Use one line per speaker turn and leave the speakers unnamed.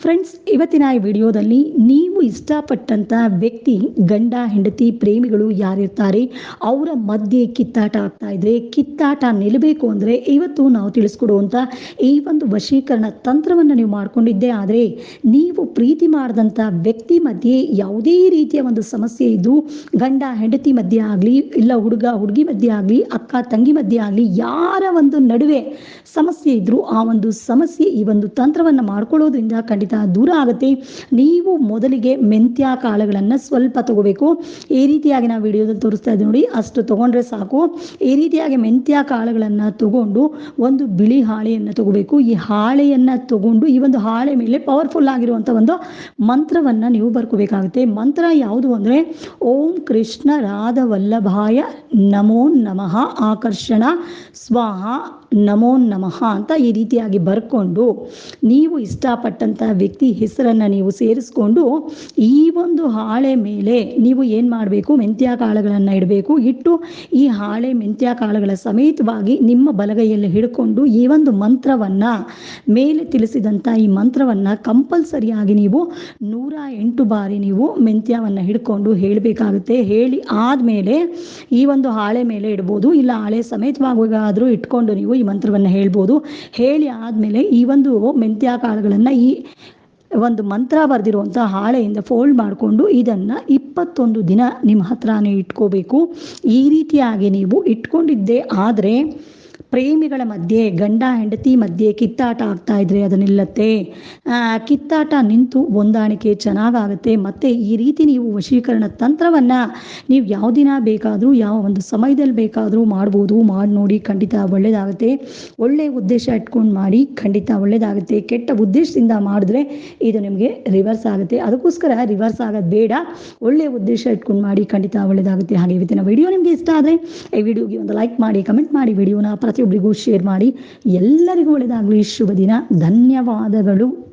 Friends ಇವತ್ತಿನ ಈ ವಿಡಿಯೋದಲ್ಲಿ ನೀವು ಇಷ್ಟಪಟ್ಟಂಥ ವ್ಯಕ್ತಿ, ಗಂಡ, ಹೆಂಡತಿ, ಪ್ರೇಮಿಗಳು ಯಾರಿರ್ತಾರೆ, ಅವರ ಮಧ್ಯೆ ಕಿತ್ತಾಟ ಆಗ್ತಾ ಇದ್ರೆ, ಕಿತ್ತಾಟ ನಿಲ್ಲಬೇಕು ಅಂದರೆ ಇವತ್ತು ನಾವು ತಿಳಿಸ್ಕೊಡುವಂಥ ಈ ಒಂದು ವಶೀಕರಣ ತಂತ್ರವನ್ನು ನೀವು ಮಾಡ್ಕೊಂಡಿದ್ದೆ. ಆದರೆ ನೀವು ಪ್ರೀತಿ ಮಾಡಿದಂಥ ವ್ಯಕ್ತಿ ಮಧ್ಯೆ ಯಾವುದೇ ರೀತಿಯ ಒಂದು ಸಮಸ್ಯೆ ಇದ್ದು, ಗಂಡ, ಹೆಂಡತಿ ಮಧ್ಯೆ ಆಗಲಿ, ಇಲ್ಲ ಹುಡುಗ, ಹುಡುಗಿ ಮಧ್ಯೆ ಆಗಲಿ, ಅಕ್ಕ, ತಂಗಿ ಮಧ್ಯೆ ಆಗಲಿ, ಯಾರ ಒಂದು ನಡುವೆ ಸಮಸ್ಯೆ ಇದ್ರೂ ಆ ಒಂದು ಸಮಸ್ಯೆ ಈ ಒಂದು ತಂತ್ರವನ್ನು ಮಾಡ್ಕೊಳ್ಳೋದ್ರಿಂದ ಖಂಡಿತ ದೂರ ಆಗುತ್ತೆ. ನೀವು ಮೊದಲಿಗೆ ಮೆಂತ್ಯ ಕಾಳುಗಳನ್ನು ಸ್ವಲ್ಪ ತಗೋಬೇಕು. ಈ ರೀತಿಯಾಗಿ ನಾವು ವಿಡಿಯೋದಲ್ಲಿ ತೋರಿಸ್ತಾ ಇದ್ದೀವಿ ನೋಡಿ, ಅಷ್ಟು ತಗೊಂಡ್ರೆ ಸಾಕು. ಈ ರೀತಿಯಾಗಿ ಮೆಂತ್ಯ ಕಾಳುಗಳನ್ನು ತಗೊಂಡು ಒಂದು ಬಿಳಿ ಹಾಳೆಯನ್ನು ತಗೋಬೇಕು. ಈ ಹಾಳೆಯನ್ನು ತಗೊಂಡು ಈ ಒಂದು ಹಾಳೆ ಮೇಲೆ ಪವರ್ಫುಲ್ ಆಗಿರುವಂಥ ಒಂದು ಮಂತ್ರವನ್ನು ನೀವು ಬರ್ಕೋಬೇಕಾಗುತ್ತೆ. ಮಂತ್ರ ಯಾವುದು ಅಂದರೆ, ಓಂ ಕೃಷ್ಣ ರಾಧವಲ್ಲಭಾಯ ನಮೋ ನಮಃ ಆಕರ್ಷಣ ಸ್ವಾಹ ನಮೋ ನಮಃ ಅಂತ ಈ ರೀತಿಯಾಗಿ ಬರ್ಕೊಂಡು ನೀವು ಇಷ್ಟಪಟ್ಟಂಥ ವ್ಯಕ್ತಿ ಹೆಸರನ್ನು ನೀವು ಸೇರಿಸ್ಕೊಂಡು ಈ ಒಂದು ಹಾಳೆ ಮೇಲೆ ನೀವು ಏನು ಮಾಡಬೇಕು? ಮೆಂತ್ಯ ಕಾಳುಗಳನ್ನು ಇಡಬೇಕು. ಇಟ್ಟು ಈ ಹಾಳೆ ಮೆಂತ್ಯ ಕಾಳುಗಳ ಸಮೇತವಾಗಿ ನಿಮ್ಮ ಬಲಗೈಯಲ್ಲಿ ಹಿಡ್ಕೊಂಡು ಈ ಒಂದು ಮಂತ್ರವನ್ನು ಮೇಲೆ ತಿಳಿಸಿದಂಥ ಈ ಮಂತ್ರವನ್ನು ಕಂಪಲ್ಸರಿಯಾಗಿ ನೀವು ನೂರ ಎಂಟು ಬಾರಿ ನೀವು ಮೆಂತ್ಯವನ್ನು ಹಿಡ್ಕೊಂಡು ಹೇಳಬೇಕಾಗುತ್ತೆ. ಹೇಳಿ ಆದಮೇಲೆ ಈ ಒಂದು ಹಾಳೆ ಮೇಲೆ ಇಡ್ಬೋದು. ಇಲ್ಲ ಹಾಳೆ ಸಮೇತವಾಗುವಾಗಾದರೂ ಇಟ್ಕೊಂಡು ನೀವು ಈ ಮಂತ್ರವನ್ನು ಹೇಳ್ಬೋದು. ಹೇಳಿ ಆದಮೇಲೆ ಈ ಒಂದು ಮೆಂತ್ಯ ಕಾಳುಗಳನ್ನು ಈ ಒಂದು ಮಂತ್ರ ಬರೆದಿರುವಂಥ ಹಾಳೆಯಿಂದ ಫೋಲ್ಡ್ ಮಾಡಿಕೊಂಡು ಇದನ್ನು ಇಪ್ಪತ್ತೊಂದು ದಿನ ನಿಮ್ಮ ಹತ್ರನೇ ಇಟ್ಕೋಬೇಕು. ಈ ರೀತಿಯಾಗಿ ನೀವು ಇಟ್ಕೊಂಡಿದ್ದೇ ಆದರೆ ಪ್ರೇಮಿಗಳ ಮಧ್ಯೆ, ಗಂಡ, ಹೆಂಡತಿ ಮಧ್ಯೆ ಕಿತ್ತಾಟ ಆಗ್ತಾ ಇದ್ರೆ ಅದು ನಿಲ್ಲತ್ತೆ ಕಿತ್ತಾಟ ನಿಂತು ಹೊಂದಾಣಿಕೆ ಚೆನ್ನಾಗಾಗುತ್ತೆ. ಮತ್ತು ಈ ರೀತಿ ನೀವು ವಶೀಕರಣ ತಂತ್ರವನ್ನು ನೀವು ಯಾವ ದಿನ ಬೇಕಾದರೂ, ಯಾವ ಒಂದು ಸಮಯದಲ್ಲಿ ಬೇಕಾದರೂ ಮಾಡ್ಬೋದು. ಮಾಡಿ ನೋಡಿ ಖಂಡಿತ ಒಳ್ಳೆಯದಾಗುತ್ತೆ ಒಳ್ಳೆಯ ಉದ್ದೇಶ ಇಟ್ಕೊಂಡು ಮಾಡಿ ಖಂಡಿತ ಒಳ್ಳೆಯದಾಗುತ್ತೆ ಕೆಟ್ಟ ಉದ್ದೇಶದಿಂದ ಮಾಡಿದ್ರೆ ಇದು ನಿಮಗೆ ರಿವರ್ಸ್ ಆಗುತ್ತೆ. ಅದಕ್ಕೋಸ್ಕರ ರಿವರ್ಸ್ ಆಗೋದು ಬೇಡ. ಒಳ್ಳೆಯ ಉದ್ದೇಶ ಇಟ್ಕೊಂಡು ಮಾಡಿ ಖಂಡಿತ ಒಳ್ಳೆಯದಾಗುತ್ತೆ ಹಾಗೆ ಇವತ್ತಿನ ವಿಡಿಯೋ ನಿಮಗೆ ಇಷ್ಟ ಆದರೆ, ಈ ವಿಡಿಯೋಗೆ ಒಂದು ಲೈಕ್ ಮಾಡಿ ಕಮೆಂಟ್ ಮಾಡಿ. ವಿಡಿಯೋನ ಪ್ರತಿಯೊಬ್ಬರಿಗೂ ಶೇರ್ ಮಾಡಿ. ಎಲ್ಲರಿಗೂ ಒಳ್ಳೆಯದಾಗಲಿ ಶುಭ ದಿನ. ಧನ್ಯವಾದಗಳು.